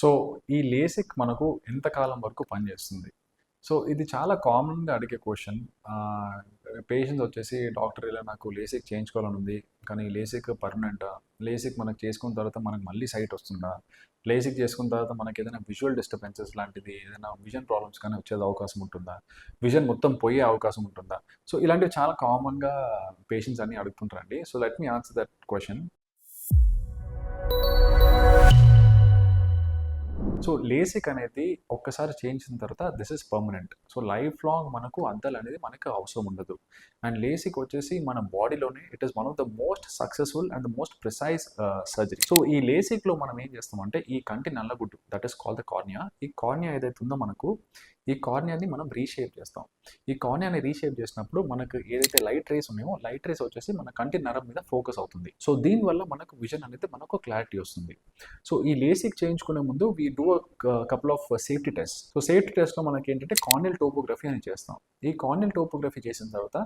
So ఈ LASIK మనకు ఎంతకాలం వరకు పనిచేస్తుంది? సో ఇది చాలా కామన్గా అడిగే క్వశ్చన్ పేషెంట్స్ వచ్చేసి డాక్టర్ ఇలా నాకు లేసిక్ చేయించుకోవాలని ఉంది. కానీ లేసిక్ పర్మనెంటా లేసిక్ మనకు చేసుకున్న తర్వాత మనకు మళ్ళీ సైట్ వస్తుందా? లేసిక్ చేసుకున్న తర్వాత మనకి ఏదైనా విజువల్ డిస్టర్బెన్సెస్ లాంటిది ఏదైనా విజన్ ప్రాబ్లమ్స్ కానీ వచ్చే అవకాశం ఉంటుందా? విజన్ మొత్తం పోయే అవకాశం ఉంటుందా? సో ఇలాంటివి చాలా కామన్గా పేషెంట్స్ అన్ని అడుగుతుంటారండి. So let me answer that question so LASIK అనేది ఒక్కసారి చేయించిన తర్వాత this is permanent so life long మనకు అద్దాలు అనేది మనకు అవసరం ఉండదు. అండ్ లేసిక్ వచ్చేసి మన బాడీలోనే it is one of the most successful and the most precise surgery so ఈ లేసిక్లో మనం ఏం చేస్తామంటే ఈ కంటి నల్లగుడ్డు that is call the cornea ఈ కార్నియా ఏదైతే ఉందో మనకు ఈ కార్నియాని మనం రీషేప్ చేస్తాం. ఈ కార్నియాని రీషేప్ చేసినప్పుడు మనకు ఏదైతే లైట్ రేస్ ఉన్నాయో లైట్ రేస్ వచ్చేసి మన కంటి నరం మీద ఫోకస్ అవుతుంది. సో దీనివల్ల మనకు విజన్ అనేది మనకు క్లారిటీ వస్తుంది. సో ఈ లేసిక్ చేయించుకునే ముందు we do couple of safety test so safety టెస్ట్లో మనకి ఏంటంటే కార్నియల్ టోపోగ్రఫీ అని చేస్తాం. ఈ కార్నియల్ టోపోగ్రఫీ చేసిన తర్వాత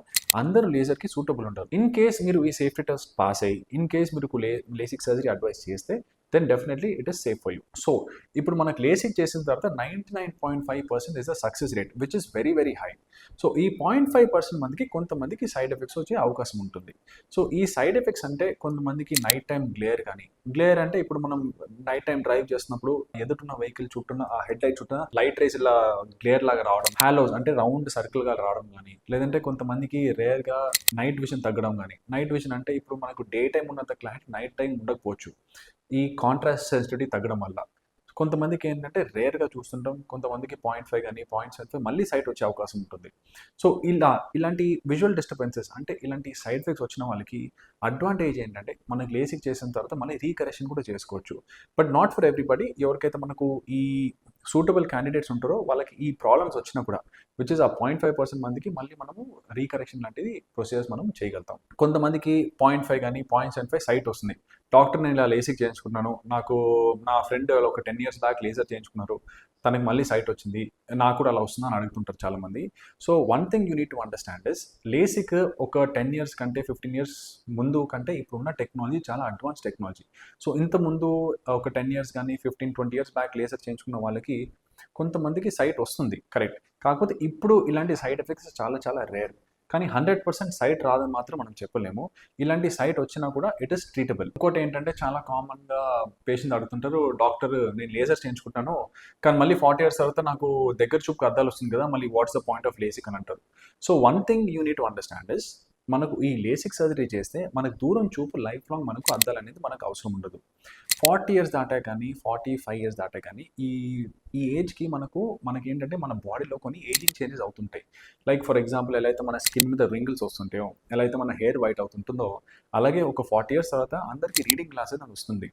అందరూ లేజర్కి సూటబుల్ ఉంటారు. ఇన్ కేస్ మీరు ఈ సేఫ్టీ టెస్ట్ పాస్ అయ్యి ఇన్ కేస్ మీరు లే లేసిక్ సర్జరీ అడ్వైస్ చేస్తే then definitely it is safe for you so ఇప్పుడు మనకు లేసిక్ చేసిన తర్వాత ninety nine point five percent is the success rate which is very very high so ఈ point five percent మందికి కొంతమందికి సైడ్ ఎఫెక్ట్స్ వచ్చే అవకాశం ఉంటుంది. సో ఈ సైడ్ ఎఫెక్ట్స్ అంటే కొంతమందికి నైట్ టైం గ్లేర్ కానీ గ్లేర్ అంటే ఇప్పుడు మనం నైట్ టైం డ్రైవ్ చేస్తున్నప్పుడు ఎదుటిన్న వెహికల్ చుట్టూ ఆ హెడ్ లైట్ చుట్టూ లైట్ రేస్ ఇలా గ్లేర్ లాగా రావడం హాలోస్ అంటే రౌండ్ సర్కిల్గా రావడం కానీ లేదంటే కొంతమందికి రేర్గా నైట్ విజన్ తగ్గడం కానీ నైట్ విజన్ అంటే ఇప్పుడు మనకు డే టైం ఉన్నంత క్లారిటీ నైట్ టైం ఉండకపోవచ్చు. ఈ కాంట్రాస్ట్ సెన్సిటివిటీ తగ్గడం వల్ల. కొంతమందికి ఏంటంటే రేర్గా చూస్తుంటాం కొంతమందికి పాయింట్ ఫైవ్ కానీ పాయింట్ సెవెన్ ఫైవ్ మళ్ళీ సైట్ వచ్చే అవకాశం ఉంటుంది. సో ఇలా ఇలాంటి విజువల్ డిస్టర్బెన్సెస్ అంటే ఇలాంటి సైడ్ ఎఫెక్ట్స్ వచ్చిన వాళ్ళకి అడ్వాంటేజ్ ఏంటంటే మనకి లేసిక్ చేసిన తర్వాత మళ్ళీ రీకరెక్షన్ కూడా చేసుకోవచ్చు. బట్ నాట్ ఫర్ ఎవ్రీబడి ఎవరికైతే మనకు ఈ సూటబుల్ క్యాండిడేట్స్ ఉంటారో వాళ్ళకి ఈ ప్రాబ్లమ్స్ వచ్చినా కూడా విచ్ ఇస్ ఆ పాయింట్ ఫైవ్ పర్సెంట్ మందికి మళ్ళీ మనము రీకరెక్షన్ లాంటిది ప్రొసీజర్స్ మనం చేయగలుగుతాం. కొంతమందికి పాయింట్ ఫైవ్ కానీ పాయింట్ సెవెన్ ఫైవ్ సైట్ వస్తుంది. డాక్టర్ నేను ఇలా లేసిక్ చేయించుకున్నాను. నాకు నా ఫ్రెండ్ ఒక టెన్ ఇయర్స్ దాకా లేజర్ చేయించుకున్నారు. తనకి మళ్ళీ సైట్ వచ్చింది. నాకు కూడా అలా వస్తుందని అడుగుతుంటారు చాలామంది. So one thing you need to understand is LASIK ఒక టెన్ ఇయర్స్ కంటే ఫిఫ్టీన్ ఇయర్స్ ముందు కంటే ఇప్పుడున్న టెక్నాలజీ చాలా అడ్వాన్స్ టెక్నాలజీ సో ఇంత ముందు ఒక టెన్ ఇయర్స్ కానీ fifteen twenty years back laser చేయించుకున్న వాళ్ళకి కొంతమందికి సైట్ వస్తుంది కరెక్ట్ కాకపోతే ఇప్పుడు ఇలాంటి సైడ్ ఎఫెక్ట్స్ చాలా చాలా రేర్ కానీ హండ్రెడ్ పర్సెంట్ సైట్ రాదని మాత్రం మనం చెప్పలేము. ఇలాంటి సైట్ వచ్చినా కూడా ఇట్ ఇస్ ట్రీటబుల్ ఇంకోటి ఏంటంటే చాలా కామన్గా పేషెంట్ అడుగుతుంటారు డాక్టర్ నేను లేజర్ చేయించుకుంటాను కానీ మళ్ళీ ఫార్టీ ఇయర్స్ తర్వాత నాకు దగ్గర చూపుకు అర్థాలు వస్తుంది కదా మళ్ళీ what's the point of LASIK అని అంటారు. So one thing you need to understand is మనకు ఈ లేసిక్ సర్జరీ చేస్తే మనకు దూరం చూపు లైఫ్ లాంగ్ మనకు అద్దాలు అనేది మనకు అవసరం ఉండదు. ఫార్టీ ఇయర్స్ దాటా కానీ ఫార్టీ ఫైవ్ ఇయర్స్ దాటా కానీ ఈ ఈ ఏజ్కి మనకు మనకి ఏంటంటే మన బాడీలో కొన్ని ఏజింగ్ చేంజెస్ అవుతుంటాయి. లైక్ ఫర్ ఎగ్జాంపుల్ ఎలా అయితే మన స్కిన్ మీద రింగిల్స్ వస్తుంటాయో ఎలా అయితే మన హెయిర్ వైట్ అవుతుంటుందో అలాగే ఒక ఫార్టీ ఇయర్స్ తర్వాత అందరికీ రీడింగ్ గ్లాస్ అనేది వస్తుంది.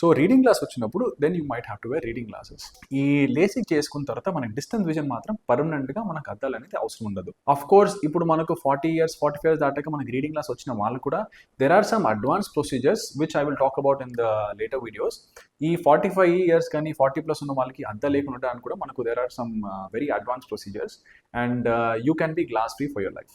సో రీడింగ్ గ్లాస్ వచ్చినప్పుడు then you might have to wear reading glasses ఈ లేసిక్ చేసుకున్న తర్వాత మనకి డిస్టెన్స్ విజన్ మాత్రం పర్మనెంట్గా మనకు అద్దాలు అనేది అవసరం ఉండదు. అఫ్ కోర్స్ ఇప్పుడు మనకు forty years forty five years దాటాక మనకి రీడింగ్ గ్లాస్ వచ్చిన వాళ్ళు కూడా there are some advance procedures which I will talk about in the later videos ఈ ఫార్టీ ఫైవ్ ఇయర్స్ కానీ ఫార్టీ ప్లస్ ఉన్న వాళ్ళకి అద్దా లేకుండా ఉండడానికి కూడా మనకు there are some very advance procedures and you can be glass free for your life